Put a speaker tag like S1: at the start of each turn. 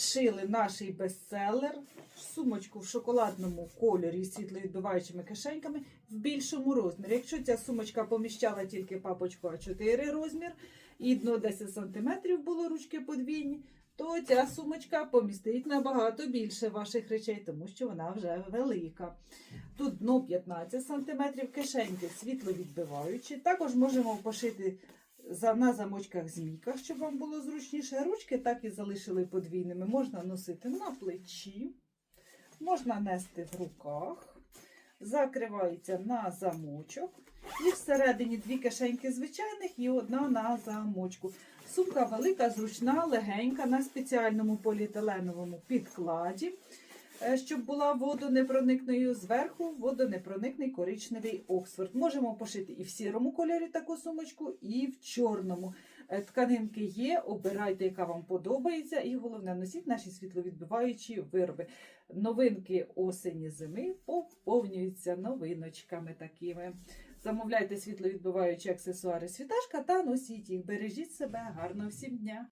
S1: підшили наш бестселер, сумочку в шоколадному кольорі з світловідбиваючими кишеньками в більшому розмірі. Якщо ця сумочка поміщала тільки папочку А4 розмір і дно 10 см було ручки подвійні, то ця сумочка помістить набагато більше ваших речей, тому що вона вже велика. Тут дно 15 см, кишеньки світловідбиваючі. Також можемо пошити на замочках змійках, щоб вам було зручніше. Ручки так і залишили подвійними. Можна носити на плечі, можна нести в руках, закривається на замочок. І всередині дві кишеньки звичайних і одна на замочку. Сумка велика, зручна, легенька на спеціальному поліетиленовому підкладі. Е, Щоб була водонепроникною зверху, водонепроникний коричневий Оксфорд. Можемо пошити і в сірому кольорі таку сумочку, і в чорному. Е, Тканинки є, обирайте, яка вам подобається, і головне носіть наші світловідбиваючі вироби. Новинки осені зими поповнюються новиночками такими. Замовляйте світловідбиваючі аксесуари світашка та носіть їх. Бережіть себе, гарного всім дня!